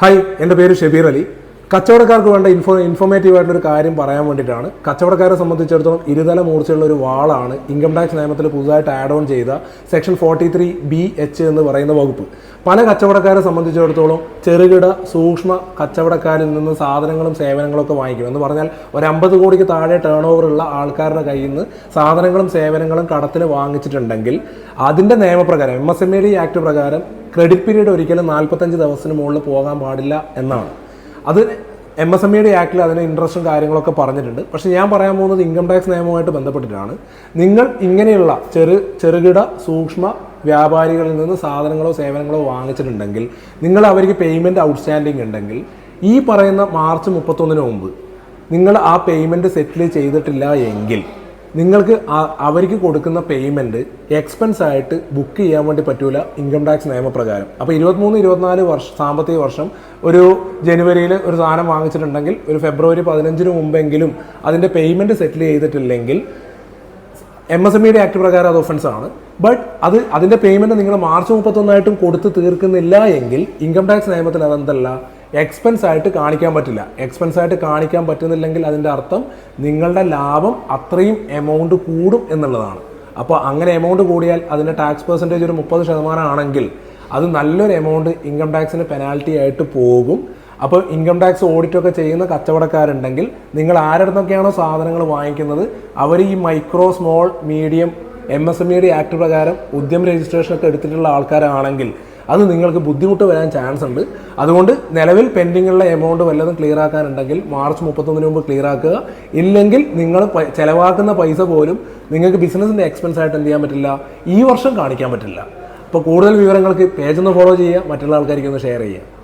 Hi എന്റെ പേര് ഷബീർ അലി. കച്ചവടക്കാർക്ക് വേണ്ട ഇൻഫോ ഇൻഫോർമേറ്റീവ് ആയിട്ടുള്ള ഒരു കാര്യം പറയാൻ വേണ്ടിയിട്ടാണ്. കച്ചവടക്കാരെ സംബന്ധിച്ചിടത്തോളം ഇരുതല മൂർച്ചയുള്ള ഒരു വാളാണ് ഇൻകം ടാക്സ് നിയമത്തിൽ പുതുതായിട്ട് ആഡ് ഓൺ ചെയ്ത section forty three B H എന്ന് പറയുന്ന വകുപ്പ്. പല കച്ചവടക്കാരെ സംബന്ധിച്ചിടത്തോളം ചെറുകിട സൂക്ഷ്മ കച്ചവടക്കാരിൽ നിന്ന് സാധനങ്ങളും സേവനങ്ങളും ഒക്കെ വാങ്ങിക്കും എന്ന് പറഞ്ഞാൽ ഒരു അമ്പത് കോടിക്ക് താഴെ ടേൺ ഓവർ ഉള്ള ആൾക്കാരുടെ കയ്യിൽ നിന്ന് സാധനങ്ങളും സേവനങ്ങളും കടത്തിന് വാങ്ങിച്ചിട്ടുണ്ടെങ്കിൽ അതിന്റെ നിയമപ്രകാരം M S M A D act പ്രകാരം ക്രെഡിറ്റ് പീരീഡ് ഒരിക്കലും നാൽപ്പത്തഞ്ച് ദിവസത്തിന് മുകളിൽ പോകാൻ പാടില്ല എന്നാണ്. അത് എം എസ് എം ഇയുടെ ആക്ടിൽ അതിന് ഇൻട്രസ്റ്റും കാര്യങ്ങളൊക്കെ പറഞ്ഞിട്ടുണ്ട്. പക്ഷേ ഞാൻ പറയാൻ പോകുന്നത് ഇൻകം ടാക്സ് നിയമവുമായിട്ട് ബന്ധപ്പെട്ടിട്ടാണ്. നിങ്ങൾ ഇങ്ങനെയുള്ള ചെറു ചെറുകിട സൂക്ഷ്മ വ്യാപാരികളിൽ നിന്ന് സാധനങ്ങളോ സേവനങ്ങളോ വാങ്ങിച്ചിട്ടുണ്ടെങ്കിൽ നിങ്ങൾ അവർക്ക് പേയ്മെന്റ് ഔട്ട്സ്റ്റാൻഡിങ് ഉണ്ടെങ്കിൽ ഈ പറയുന്ന മാർച്ച് മുപ്പത്തൊന്നിന് മുമ്പ് നിങ്ങൾ ആ പേയ്മെന്റ് സെറ്റിൽ ചെയ്തിട്ടില്ല എങ്കിൽ നിങ്ങൾക്ക് അവർക്ക് കൊടുക്കുന്ന പേയ്മെന്റ് എക്സ്പെൻസ് ആയിട്ട് ബുക്ക് ചെയ്യാൻ വേണ്ടി പറ്റൂല ഇൻകം ടാക്സ് നിയമപ്രകാരം. അപ്പോൾ ഇരുപത്തിമൂന്ന് ഇരുപത്തിനാല് വർഷം സാമ്പത്തിക വർഷം ഒരു ജനുവരിയിൽ ഒരു സാധനം വാങ്ങിച്ചിട്ടുണ്ടെങ്കിൽ ഒരു ഫെബ്രുവരി പതിനഞ്ചിന് മുമ്പെങ്കിലും അതിന്റെ പേയ്മെന്റ് സെറ്റിൽ ചെയ്തിട്ടില്ലെങ്കിൽ എം എസ് എം ഇയുടെ ആക്ട് പ്രകാരം അത് ആണ്. ബട്ട് അത് അതിന്റെ പേയ്മെന്റ് നിങ്ങൾ മാർച്ച് മുപ്പത്തൊന്നായിട്ടും കൊടുത്ത് തീർക്കുന്നില്ല എങ്കിൽ ഇൻകം ടാക്സ് നിയമത്തിൽ അതെന്തല്ല എക്സ്പെൻസ് ആയിട്ട് കാണിക്കാൻ പറ്റില്ല. എക്സ്പെൻസ് ആയിട്ട് കാണിക്കാൻ പറ്റുന്നില്ലെങ്കിൽ അതിന്റെ അർത്ഥം നിങ്ങളുടെ ലാഭം അത്രയും എമൗണ്ട് കൂടും എന്നുള്ളതാണ്. അപ്പോൾ അങ്ങനെ എമൗണ്ട് കൂടിയാൽ അതിന്റെ ടാക്സ് പെർസെന്റേജ് ഒരു മുപ്പത് ശതമാനം ആണെങ്കിൽ അത് നല്ലൊരു എമൗണ്ട് ഇൻകം ടാക്സിന് പെനാൽറ്റി ആയിട്ട് പോകും. അപ്പോൾ ഇൻകം ടാക്സ് ഓഡിറ്റൊക്കെ ചെയ്യുന്ന കച്ചവടക്കാരുണ്ടെങ്കിൽ നിങ്ങൾ ആരുടെ സാധനങ്ങൾ വാങ്ങിക്കുന്നത് അവർ ഈ micro small medium M S M ഇയുടെ ആക്ട് പ്രകാരം ഉദ്യം രജിസ്ട്രേഷൻ ഒക്കെ എടുത്തിട്ടുള്ള ആൾക്കാരാണെങ്കിൽ അത് നിങ്ങൾക്ക് ബുദ്ധിമുട്ട് വരാൻ ചാൻസ് ഉണ്ട്. അതുകൊണ്ട് നിലവിൽ പെൻഡിങ്ങുള്ള എമൗണ്ട് വല്ലതും ക്ലിയർ ആക്കാനുണ്ടെങ്കിൽ മാർച്ച് മുപ്പത്തൊന്നിന് മുമ്പ് ക്ലിയർ ആക്കുക. ഇല്ലെങ്കിൽ നിങ്ങൾ ചിലവാക്കുന്ന പൈസ പോലും നിങ്ങൾക്ക് ബിസിനസിന്റെ എക്സ്പെൻസ് ആയിട്ട് എന്ത് ചെയ്യാൻ പറ്റില്ല. ഈ വർഷം കാണിക്കാൻ പറ്റില്ല. അപ്പോൾ കൂടുതൽ വിവരങ്ങൾക്ക് പേജ് ഒന്ന് ഫോളോ ചെയ്യുക. മറ്റുള്ള ആൾക്കാർക്ക് ഒന്ന് ഷെയർ ചെയ്യുക.